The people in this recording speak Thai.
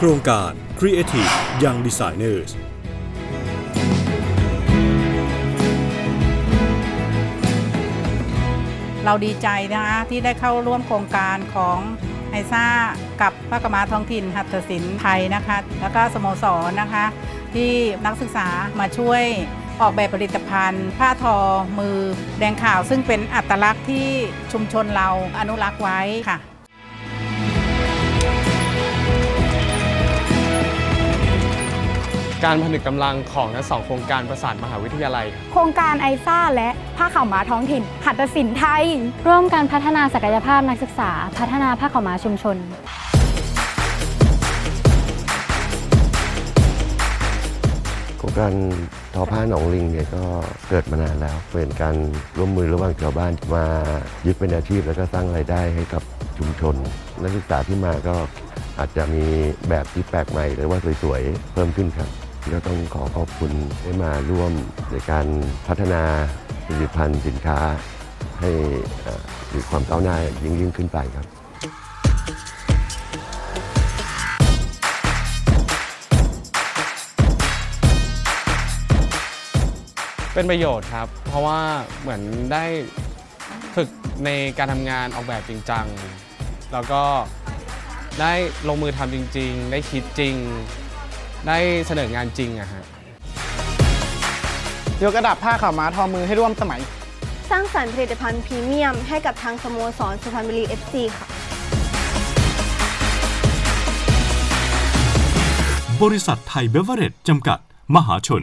โครงการ Creative Young Designers เราดีใจนะคะที่ได้เข้าร่วมโครงการของไอซ่ากับพระกมาท้องถิ่นหัตถศิลป์ไทยนะคะ แล้วก็สโมสรนะคะ ที่นักศึกษามาช่วยออกแบบผลิตภัณฑ์ ผ้าทอมือ แดงขาวซึ่งเป็นอัตลักษณ์ที่ชุมชนเราอนุรักษ์ไว้ค่ะ การผนึกกำลังของทั้งสองโครงการประสานมหาวิทยาลัย โครงการไอซ่าและผ้าขาวม้าท้องถิ่นหัตถศิลป์ไทย ร่วมการพัฒนาศักยภาพนักศึกษา พัฒนาผ้าขาวม้าชุมชน โครงการทอผ้าหนองลิงเนี่ยก็เกิดมานานแล้วเป็นการร่วมมือระหว่างชาวบ้านมายึดเป็นอาชีพแล้วก็สร้างรายได้ให้กับชุมชน นักศึกษาที่มาก็อาจจะมีแบบที่แปลกใหม่หรือว่าสวยๆ เพิ่มขึ้นครับ ก็ต้องขอขอบคุณได้มาร่วมในการพัฒนาผลิตภัณฑ์สินค้าให้มีความก้าวหน้ายิ่งยิ่งขึ้นไปครับเป็นประโยชน์ครับ เพราะว่าเหมือนได้ฝึกในการทำงานออกแบบจริงจัง แล้วก็ได้ลงมือทำจริง ๆ ได้คิดจริง ได้เสนองานจริงอะฮะยกระดับผ้าขาวม้าทอมือให้ร่วมสมัย สร้างสรรค์ผลิตภัณฑ์พรีเมียมให้กับทางสโมสรสุพรรณบุรี FC ค่ะ บริษัทไทยเบเวอเรจจำกัด มหาชน